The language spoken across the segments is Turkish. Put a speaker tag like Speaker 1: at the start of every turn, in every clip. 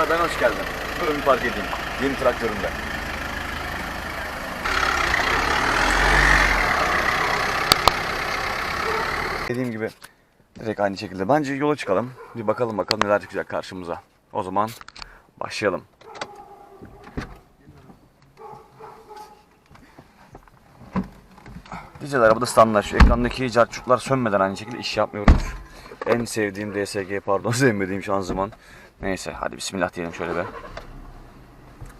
Speaker 1: tekrardan hoş geldin. Durun bir park edeyim. Yeni traktörümde. Dediğim gibi direkt aynı şekilde. Bence yola çıkalım. Bir bakalım bakalım neler çıkacak karşımıza. O zaman başlayalım. Dizel arabada standart. Şu ekrandaki carçuklar sönmeden aynı şekilde iş yapmıyoruz. En sevdiğim DSG pardon sevmediğim şanzıman. Neyse hadi bismillah diyelim şöyle be.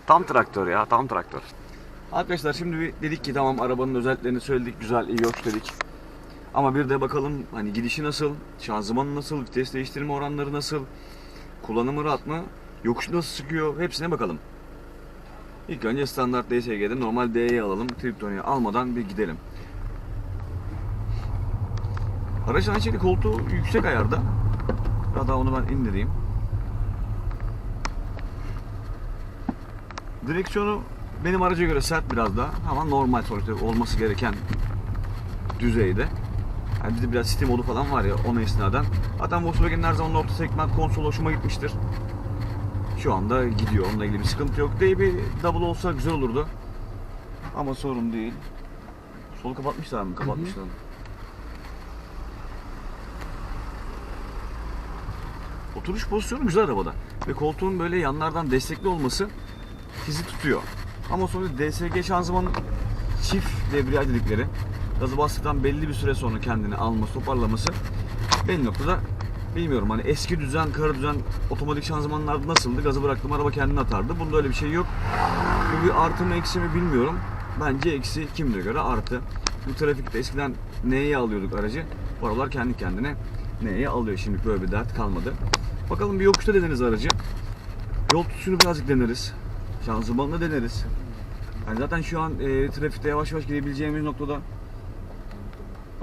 Speaker 1: Tam traktör ya tam traktör. Arkadaşlar şimdi bir dedik ki tamam arabanın özelliklerini söyledik güzel iyi yok dedik. Ama bir de bakalım hani gidişi nasıl, şanzımanı nasıl, vites değiştirme oranları nasıl, kullanımı rahat mı, yokuş nasıl sıkıyor hepsine bakalım. İlk önce standart DSG'de normal D'yi alalım, Triptoni'yi almadan bir gidelim. Aracın şekilde koltuğu yüksek ayarda. Hatta onu ben indireyim. Direksiyonu benim araca göre sert biraz daha ama normal sonuçta olması gereken düzeyde. Yani bir de biraz Steam modu falan var ya ona istinaden. Zaten Volkswagen'in her zaman orta segment konsol hoşuma gitmiştir. Şu anda gidiyor. Onunla ilgili bir sıkıntı yok. Değil bir double olsa güzel olurdu. Ama sorun değil. Solu kapatmışlar mı? Kapatmışlar. Oturuş pozisyonu güzel arabada. Ve koltuğun böyle yanlardan destekli olması sizi tutuyor. Ama sonra DSG şanzımanın çift debriyaj dedikleri gazı bastıktan belli bir süre sonra kendini alması, toparlaması belli noktada bilmiyorum hani eski düzen, kara düzen otomatik şanzımanlarda nasıldı? Gazı bıraktım araba kendini atardı. Bunda öyle bir şey yok. Bu bir artı mı eksi mi bilmiyorum. Bence eksi kimine göre artı. Bu trafikte eskiden neye alıyorduk aracı? Bu aralar kendi kendine neye alıyor. Şimdi böyle bir dert kalmadı. Bakalım bir yokuşta deneriz aracı. Yol tutuşunu birazcık deneriz. Şanzımanla deneriz. Yani zaten şu an e, trafikte yavaş yavaş gidebileceğimiz noktada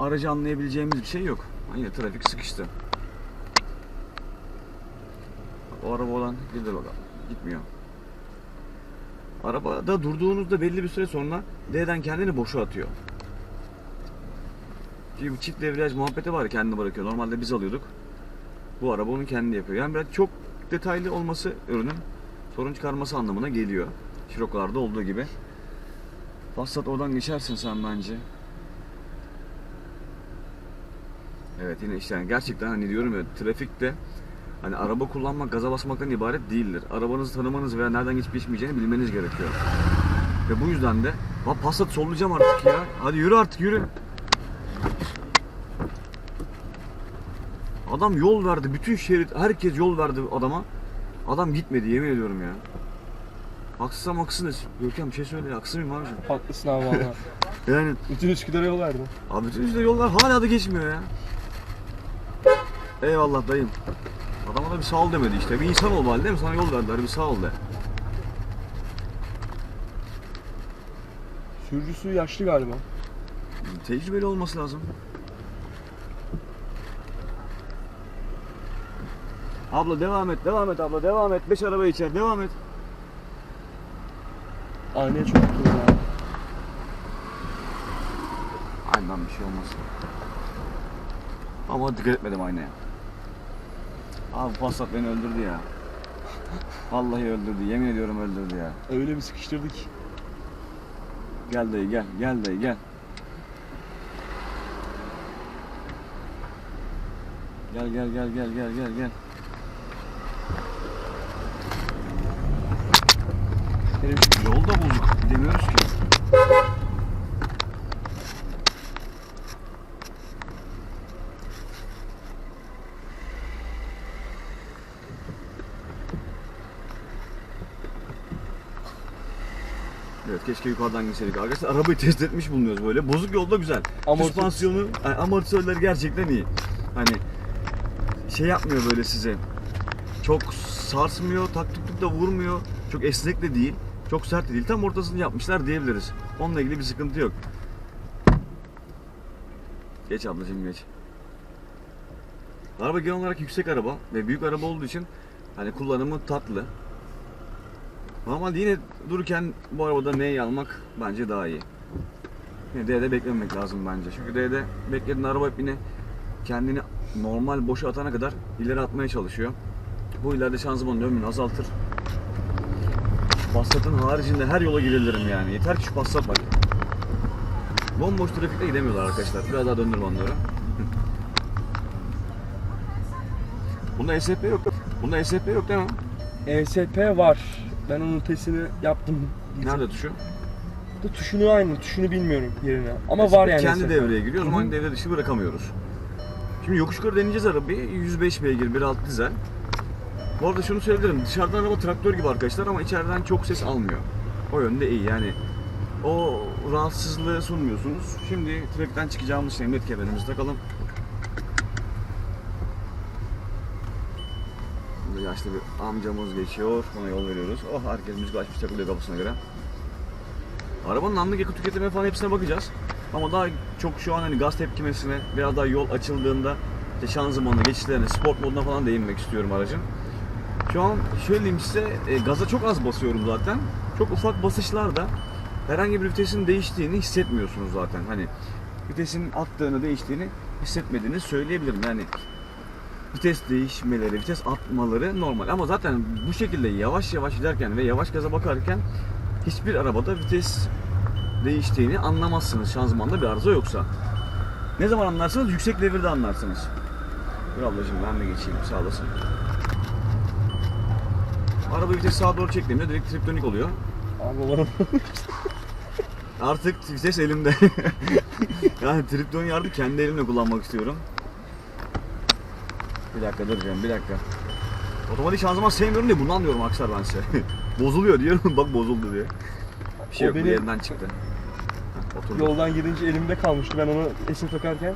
Speaker 1: aracı anlayabileceğimiz bir şey yok. Yine trafik sıkıştı. O araba olan gider bakalım. Gitmiyor. Arabada durduğunuzda belli bir süre sonra D'den kendini boşa atıyor. Çünkü bu çift devriyaj muhabbeti var kendini bırakıyor. Normalde biz alıyorduk. Bu araba onu kendi yapıyor. Yani biraz çok detaylı olması ürünün sorun çıkarması anlamına geliyor. Şirokalarda olduğu gibi. Passat oradan geçersin sen bence. Evet yine işte yani gerçekten hani diyorum ya trafikte hani araba kullanmak gaza basmaktan ibaret değildir. Arabanızı tanımanız veya nereden geçip geçmeyeceğini bilmeniz gerekiyor. Ve bu yüzden de "Lan Passat sollayacağım artık ya. Hadi yürü artık yürü. Adam yol verdi. Bütün şerit herkes yol verdi adama. Adam gitmedi yemin ediyorum ya. Haksızsam haksızsın. Görkem bir şey söyle. Haksız mıyım abiciğim?
Speaker 2: Haklısın abi valla.
Speaker 1: Yani
Speaker 2: Bütün Üsküdar'a yol verdim.
Speaker 1: Abi bütün işte yollar hala da geçmiyor ya. Eyvallah dayım. Adama da bir sağ ol demedi işte. Bir insan ol bari değil mi? Sana yol verdiler bir sağ ol de.
Speaker 2: Sürücüsü yaşlı galiba.
Speaker 1: Tecrübeli olması lazım. Abla devam et, devam et abla, devam et. Beş araba içer, devam et.
Speaker 2: Aynaya çok oturdu ya.
Speaker 1: Aynen bir şey olmaz. Ama dikkat etmedim aynaya. Abi Passat beni öldürdü ya. Vallahi öldürdü, yemin ediyorum öldürdü ya.
Speaker 2: Öyle bir sıkıştırdı ki.
Speaker 1: Gel dayı gel, gel dayı gel. Gel gel gel gel gel gel gel.
Speaker 2: Hele bir
Speaker 1: Yol da bozuk, gidemiyoruz ki. Evet keşke yukarıdan gitseydik. Arkadaşlar arabayı test etmiş bulunuyoruz böyle. Bozuk yolda güzel.
Speaker 2: Amorti-
Speaker 1: Süspansiyonu, yani amortisörleri gerçekten iyi. Hani şey yapmıyor böyle size. Çok sarsmıyor, tak tuk tuk da vurmuyor. Çok esnek de değil. Çok sert de değil. Tam ortasını yapmışlar diyebiliriz. Onunla ilgili bir sıkıntı yok. Geç ablacığım geç. Araba genel olarak yüksek araba ve büyük araba olduğu için hani kullanımı tatlı. Ama yine dururken bu arabada neyi almak bence daha iyi. Yine D'de beklememek lazım bence. Çünkü D'de beklediğin araba yine kendini normal boşa atana kadar ileri atmaya çalışıyor. Bu ileride şanzımanın ömrünü azaltır. Passat'ın haricinde her yola girebilirim yani. Yeter ki şu Passat bak. Bomboş trafikte gidemiyorlar arkadaşlar. Biraz daha döndür onları. Bunda ESP yok. Bunda ESP yok değil mi?
Speaker 2: ESP var. Ben onun testini yaptım.
Speaker 1: Nerede tuşu?
Speaker 2: Da tuşunu aynı. Tuşunu bilmiyorum yerine. Ama
Speaker 1: ESP
Speaker 2: var yani.
Speaker 1: Kendi
Speaker 2: ESP.
Speaker 1: devreye giriyor. O zaman devre dışı bırakamıyoruz. Şimdi yokuş yukarı deneyeceğiz arabayı. 105 beygir 1.6 dizel. Bu arada şunu söyleyebilirim. Dışarıdan araba traktör gibi arkadaşlar ama içeriden çok ses almıyor. O yönde iyi yani. O rahatsızlığı sunmuyorsunuz. Şimdi trafikten çıkacağımız şey emniyet kemerimizi takalım. Burada yaşlı bir amcamız geçiyor. Ona yol veriyoruz. Oh herkes müzik açmış takılıyor kafasına göre. Arabanın anlık yakıt tüketimi falan hepsine bakacağız. Ama daha çok şu an hani gaz tepkimesine, biraz daha yol açıldığında işte şanzımanına, geçişlerine, sport moduna falan değinmek istiyorum aracın. Şu an şöyle diyeyim size, e, gaza çok az basıyorum zaten. Çok ufak basışlarda herhangi bir vitesin değiştiğini hissetmiyorsunuz zaten. Hani vitesin attığını, değiştiğini hissetmediğini söyleyebilirim. Yani vites değişmeleri, vites atmaları normal. Ama zaten bu şekilde yavaş yavaş giderken ve yavaş gaza bakarken hiçbir arabada vites değiştiğini anlamazsınız şanzımanda bir arıza yoksa. Ne zaman anlarsınız? Yüksek devirde anlarsınız. Dur ablacığım ben de geçeyim sağ olasın. Araba vites sağa doğru çektiğimde direkt triptonik oluyor.
Speaker 2: Bana
Speaker 1: Artık vites elimde. yani triptoniği artık kendi elimle kullanmak istiyorum. Bir dakika duracağım bir dakika. Otomatik şanzıman sevmiyorum diye bunu anlıyorum Aksar ben size. Bozuluyor diyorum bak bozuldu diye. Bir şey
Speaker 2: O
Speaker 1: yok bu
Speaker 2: benim-
Speaker 1: yerinden çıktı. Heh, oturdu.
Speaker 2: yoldan gidince elimde kalmıştı. Ben onu esim takarken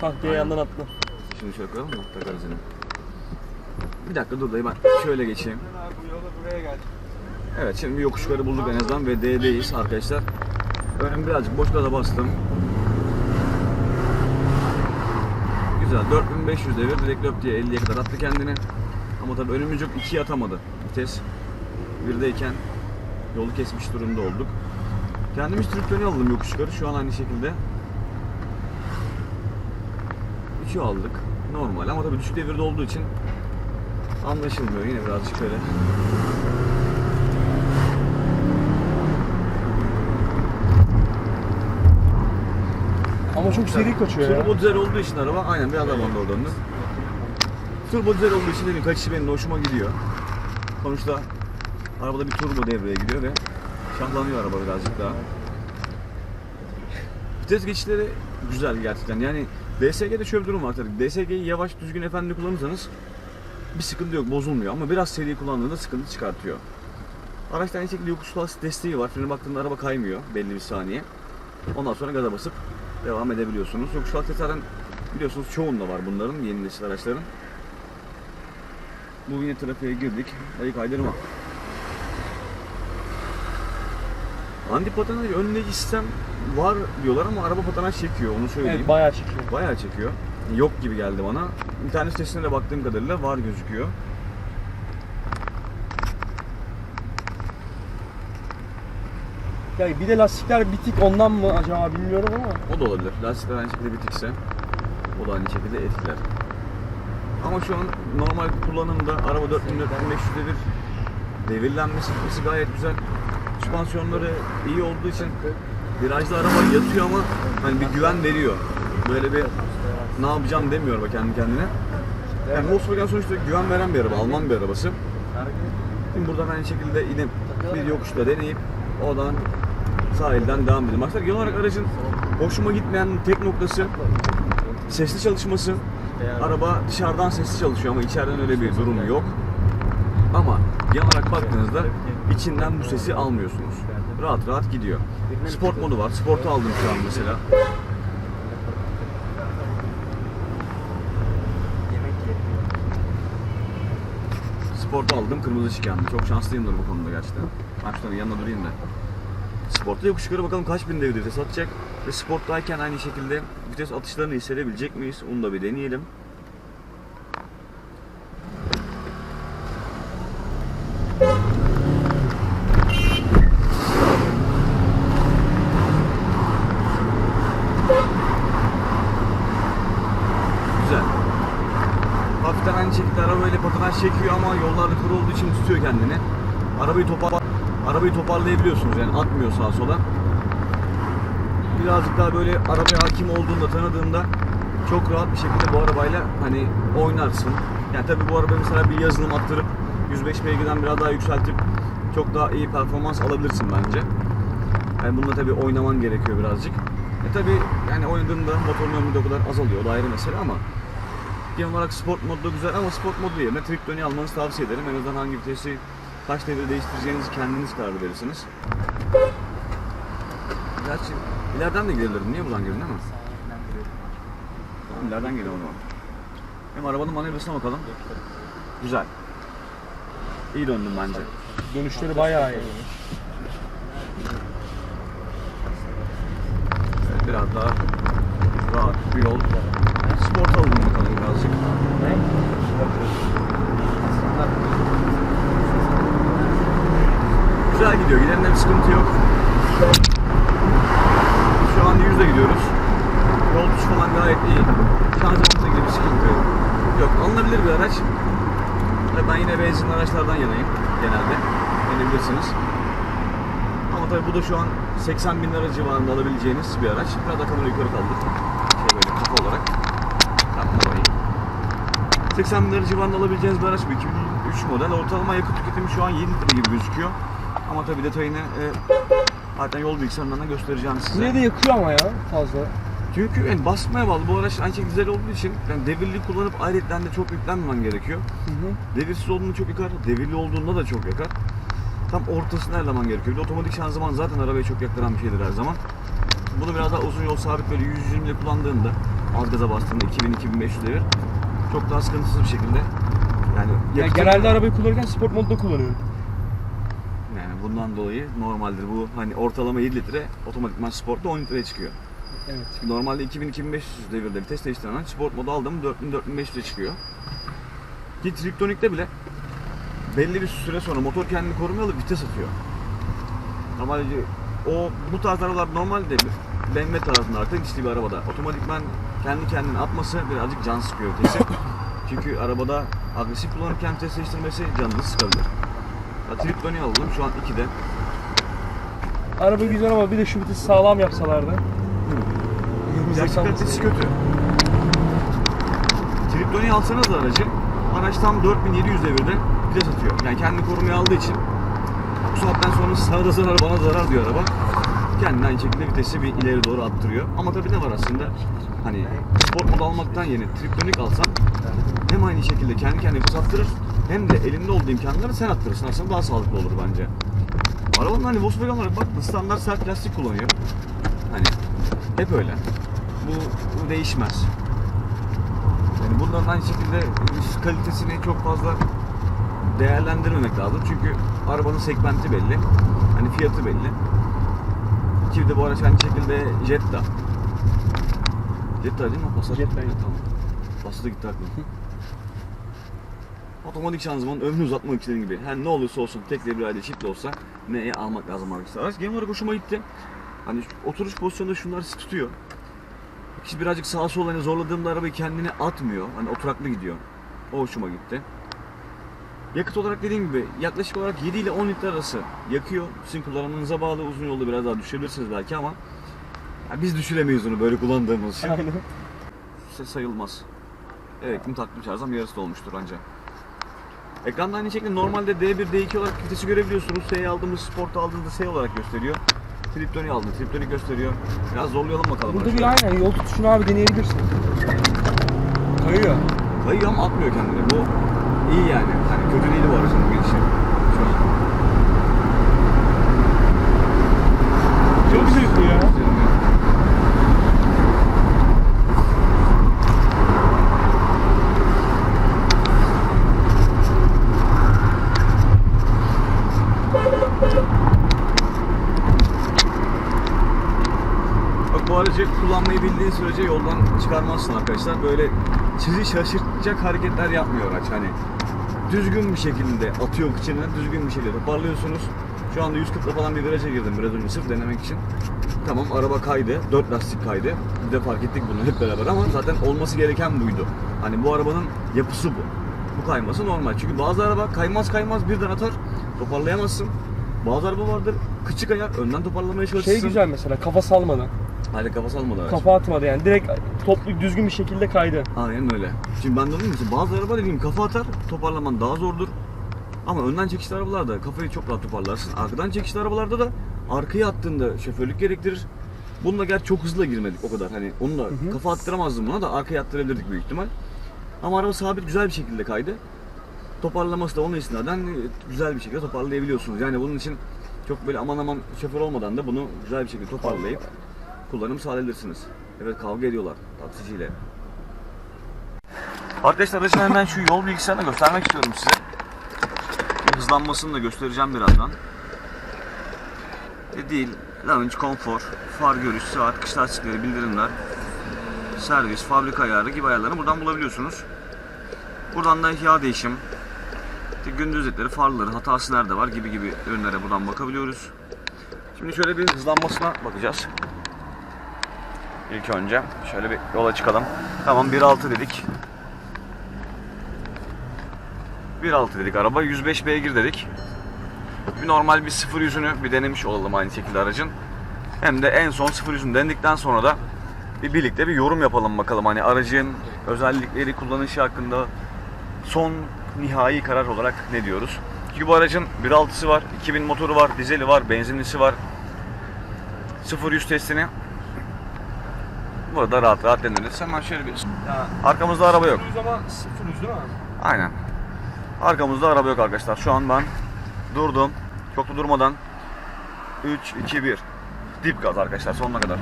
Speaker 2: tak diye
Speaker 1: Aynen.
Speaker 2: yandan attı.
Speaker 1: Şimdi şöyle koyalım mı? Takarız yine. Bir dakika dur dayı ben şöyle geçeyim. Evet şimdi bir yokuş yukarı bulduk en azından ve D'deyiz arkadaşlar. Önüm birazcık boş gaza bastım. Güzel 4500 devir direkt löp diye 50'ye kadar attı kendini. Ama tabii önümüz yok 2'ye atamadı vites. Birdeyken yolu kesmiş durumda olduk. Kendimiz triptoni aldım yokuş yukarı şu an aynı şekilde. 3'ü aldık normal ama tabii düşük devirde olduğu için anlaşılmıyor yine birazcık şöyle.
Speaker 2: Ama çok seri kaçıyor ya.
Speaker 1: Turbo dizel olduğu için araba aynen biraz daha banda döndü. Turbo dizel olduğu için dedim kaçışı benim de hoşuma gidiyor. Sonuçta arabada bir turbo devreye giriyor ve şahlanıyor araba birazcık daha. Vites geçişleri güzel gerçekten. Yani DSG'de şöyle bir durum var tabii. DSG'yi yavaş düzgün efendi kullanırsanız bir sıkıntı yok, bozulmuyor. Ama biraz seri kullandığında sıkıntı çıkartıyor. Araçta aynı şekilde yokuş lastik desteği var. Frene baktığında araba kaymıyor belli bir saniye. Ondan sonra gaza basıp devam edebiliyorsunuz. Yokuş lastik zaten biliyorsunuz çoğunda var bunların, yeni nesil araçların. Bu yine trafiğe girdik. Ayı kaydırma. Anti patinaj önleyici sistem var diyorlar ama araba patinaj çekiyor onu söyleyeyim.
Speaker 2: Evet bayağı çekiyor.
Speaker 1: Bayağı çekiyor. Yok gibi geldi bana. İnternet sitesine de baktığım kadarıyla var gözüküyor.
Speaker 2: Ya bir de lastikler bitik ondan mı acaba bilmiyorum ama.
Speaker 1: O da olabilir. Lastikler aynı şekilde bitikse o da aynı şekilde etkiler. Ama şu an normal kullanımda araba 4400'de bir devirlenmesi gitmesi gayet güzel. Süspansiyonları iyi olduğu için virajda araba yatıyor ama hani bir güven veriyor. Böyle bir ne yapacağım demiyor bak kendi kendine. Yani Volkswagen sonuçta güven veren bir araba, Alman bir arabası. Şimdi buradan aynı şekilde inip bir yokuşta deneyip oradan sahilden devam edelim. Arkadaşlar genel olarak aracın hoşuma gitmeyen tek noktası sesli çalışması. Araba dışarıdan sesli çalışıyor ama içeriden öyle bir durum yok. Ama genel olarak baktığınızda içinden bu sesi almıyorsunuz. Rahat rahat gidiyor. Sport modu var. Sportu aldım şu an mesela. Sportu aldım. Kırmızı yandı. Çok şanslıyımdır bu konuda gerçekten. Ben şuradan yanına durayım da. Sportta yokuş yukarı bakalım kaç bin devir vites atacak. Ve sporttayken aynı şekilde vites atışlarını hissedebilecek miyiz? Onu da bir deneyelim. Güzel. Hafiften aynı şekilde araba böyle patinaj çekiyor için tutuyor kendini. Arabayı topa arabayı toparlayabiliyorsunuz yani atmıyor sağa sola. Birazcık daha böyle arabaya hakim olduğunda, tanıdığında çok rahat bir şekilde bu arabayla hani oynarsın. Yani tabii bu araba mesela bir yazılım attırıp 105 beygirden biraz daha yükseltip çok daha iyi performans alabilirsin bence. Yani bununla tabii oynaman gerekiyor birazcık. E tabii yani oynadığında motorun ömrü de o kadar azalıyor. O da ayrı mesele ama genel olarak sport modda güzel ama sport modu yerine Triptoni almanızı tavsiye ederim. En azından hangi vitesi kaç devre değiştireceğinizi kendiniz karar verirsiniz. Gerçi ileriden de girebilirim. Niye buradan girdin değil mi? Tamam ileriden girelim o zaman. Hem arabanın manevrasına bakalım. Güzel. İyi döndüm bence.
Speaker 2: Dönüşleri bayağı iyi.
Speaker 1: Evet, biraz daha rahat bir yol. Sport alalım bakalım birazcık. Güzel gidiyor. Giderinde bir sıkıntı yok. Şu an 100'de gidiyoruz. Yol tutuşu falan gayet iyi. Şanzımanımızla ilgili bir sıkıntı yok. Yok alınabilir bir araç. Ben yine benzinli araçlardan yanayım genelde. Beni bilirsiniz. Ama tabii bu da şu an 80 bin lira civarında alabileceğiniz bir araç. Biraz da kamerayı yukarı kaldır. Şey böyle kafa olarak. Tamam orayı. 80 bin lira civarında alabileceğiniz bir araç bu. 2003 model. Ortalama yakıt tüketimi şu an 7 litre gibi gözüküyor. Ama tabii detayını e, zaten yol bilgisayarından da göstereceğim size.
Speaker 2: Yine de yakıyor ama ya fazla.
Speaker 1: Çünkü yani basmaya bağlı. Bu araç aynı şekilde dizel olduğu için yani devirli kullanıp ayrıca de çok yüklenmemen gerekiyor.
Speaker 2: Hı hı.
Speaker 1: Devirsiz olduğunda çok yakar, devirli olduğunda da çok yakar. Tam ortasını ayarlaman gerekiyor. Bir de otomatik şanzıman zaten arabayı çok yaktıran bir şeydir her zaman. Bunu biraz daha uzun yol sabit böyle 120 ile kullandığında az gaza bastığında 2000-2500 devir çok daha sıkıntısız bir şekilde yani
Speaker 2: Ya
Speaker 1: yakıtı-
Speaker 2: genelde arabayı kullanırken sport modda kullanıyorum.
Speaker 1: yani bundan dolayı normaldir bu hani ortalama 7 litre otomatikman sportta 10 litreye çıkıyor.
Speaker 2: Evet.
Speaker 1: Normalde 2000-2500 devirde vites değiştiren araç sport modu aldım 4000-4500'e çıkıyor. Ki Triptonik'te bile belli bir süre sonra motor kendini korumaya alıp vites atıyor. Normalde o bu tarz arabalar normalde BMW tarzında artık içli bir arabada otomatikman kendi kendine atması birazcık can sıkıyor vitesi. Çünkü arabada agresif kullanırken vites değiştirmesi canını sıkabilir. Ya, Triptonik aldım şu an 2'de.
Speaker 2: Araba güzel ama bir de şu vitesi sağlam yapsalardı.
Speaker 1: Gerçek kalitesi kötü. Triptoni'yi alsanız da aracı, araç tam 4700 devirde vites atıyor. Yani kendi korumaya aldığı için bu saatten sonra sağda zarar bana zarar diyor araba. Kendine aynı şekilde vitesi bir ileri doğru attırıyor. Ama tabii ne var aslında? Hani sport modu almaktan yeni Triptonik alsan hem aynı şekilde kendi kendine vites hem de elinde olduğu imkanları sen attırırsın. Aslında daha sağlıklı olur bence. Arabanın hani Volkswagen olarak bak standart sert plastik kullanıyor. Hani hep öyle. Bu, bu değişmez. Yani bundan aynı şekilde kalitesini çok fazla değerlendirmemek lazım. Çünkü arabanın segmenti belli. Hani fiyatı belli. Ki de bu araç aynı şekilde Jetta. Jetta değil mi? Passat.
Speaker 2: Jetta,
Speaker 1: Evet, Tamam. Passat'a gitti aklım. Otomatik şanzımanın ömrünü uzatmak için gibi. Her ne olursa olsun tek devre aile çift de olsa neye almak lazım arkadaşlar. Araç genel olarak hoşuma gitti. Hani oturuş pozisyonunda şunlar sizi tutuyor. Kişi birazcık sağa sola hani zorladığımda arabayı kendine atmıyor. Hani oturaklı gidiyor. O hoşuma gitti. Yakıt olarak dediğim gibi yaklaşık olarak 7 ile 10 litre arası yakıyor. Sizin kullanımınıza bağlı uzun yolda biraz daha düşürebilirsiniz belki ama ya biz düşüremeyiz onu böyle kullandığımız için.
Speaker 2: Aynen.
Speaker 1: Sa- sayılmaz. Evet, kim taktım çağırsam yarısı da olmuştur anca. Ekranda aynı şekilde normalde D1, D2 olarak vitesi görebiliyorsunuz. S'yi aldığımız, Sport aldığınızda S olarak gösteriyor. Triptoni aldım, Triptoni gösteriyor. Biraz zorlayalım bakalım.
Speaker 2: Burada bir aynen yol tutuşunu abi deneyebilirsin. Kayıyor.
Speaker 1: Kayıyor ama atmıyor kendini. Bu iyi yani. Hani kötü değil bu aracın bu gidişi. Şu an.
Speaker 2: Çok güzel yapıyor ya.
Speaker 1: Bak bu aracı bildiğin sürece yoldan çıkarmazsın arkadaşlar. Böyle sizi şaşırtacak hareketler yapmıyor araç. Hani düzgün bir şekilde atıyor kıçını, düzgün bir şekilde toparlıyorsunuz. Şu anda 140'la falan bir viraja girdim biraz önce sırf denemek için. Tamam araba kaydı, 4 lastik kaydı. Bir de fark ettik bunu hep beraber ama zaten olması gereken buydu. Hani bu arabanın yapısı bu. Bu kayması normal. Çünkü bazı araba kaymaz kaymaz birden atar, toparlayamazsın. Bazı araba vardır küçük ayar önden toparlamaya çalışırsın.
Speaker 2: Şey güzel mesela kafa salmadı.
Speaker 1: Hadi kafası almadı araç.
Speaker 2: Kafa atmadı yani. Direkt toplu düzgün bir şekilde kaydı.
Speaker 1: Aynen öyle. Şimdi ben de dedim ki bazı araba dediğim kafa atar toparlaman daha zordur. Ama önden çekişli arabalarda kafayı çok rahat toparlarsın. Arkadan çekişli arabalarda da arkaya attığında şoförlük gerektirir. Bununla gerçi çok hızlı girmedik o kadar. Hani onunla
Speaker 2: hı.
Speaker 1: kafa attıramazdım buna da arkaya attırabilirdik büyük ihtimal. Ama araba sabit güzel bir şekilde kaydı. Toparlaması da onun istinaden güzel bir şekilde toparlayabiliyorsunuz. Yani bunun için çok böyle aman aman şoför olmadan da bunu güzel bir şekilde toparlayıp kullanım sağlayabilirsiniz. Evet kavga ediyorlar taksiciyle. Arkadaşlar aracın hemen şu yol bilgisayarını göstermek istiyorum size. Hızlanmasını da göstereceğim birazdan. E değil, lounge, konfor, far görüş, saat, kış lastikleri, bildirimler, servis, fabrika ayarı gibi ayarlarını buradan bulabiliyorsunuz. Buradan da yağ değişim, işte gündüz ledleri, farları, hatası nerede var gibi gibi ürünlere buradan bakabiliyoruz. Şimdi şöyle bir hızlanmasına bakacağız. İlk önce şöyle bir yola çıkalım. Tamam 1.6 dedik. 1.6 dedik araba. 105 beygir dedik. Bir normal bir 0 yüzünü bir denemiş olalım aynı şekilde aracın. Hem de en son 0 yüzünü denedikten sonra da bir birlikte bir yorum yapalım bakalım. Hani aracın özellikleri, kullanışı hakkında son nihai karar olarak ne diyoruz? Çünkü bu aracın 1.6'sı var, 2000 motoru var, dizeli var, benzinlisi var. 0-100 testini burada rahat rahat deneriz. Hemen şöyle bir... Arkamızda araba yok.
Speaker 2: ama sıfır yüz değil mi?
Speaker 1: Aynen. Arkamızda araba yok arkadaşlar. Şu an ben durdum. Çok da durmadan 3, 2, 1. Dip gaz arkadaşlar sonuna kadar.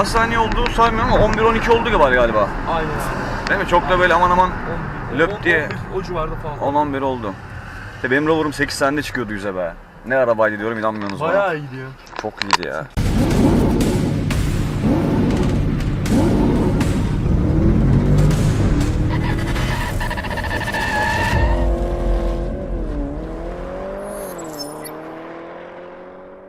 Speaker 1: Kaç saniye oldu saymıyorum ama 11-12 oldu galiba galiba.
Speaker 2: Aynen.
Speaker 1: Değil mi? Çok da böyle aman aman Löp diye.
Speaker 2: O, civarda falan.
Speaker 1: 10-11 oldu. İşte benim rover'ım 8 saniyede çıkıyordu yüze be. Ne arabaydı diyorum inanmıyorsunuz bana.
Speaker 2: Bayağı iyi gidiyor.
Speaker 1: Çok iyiydi ya.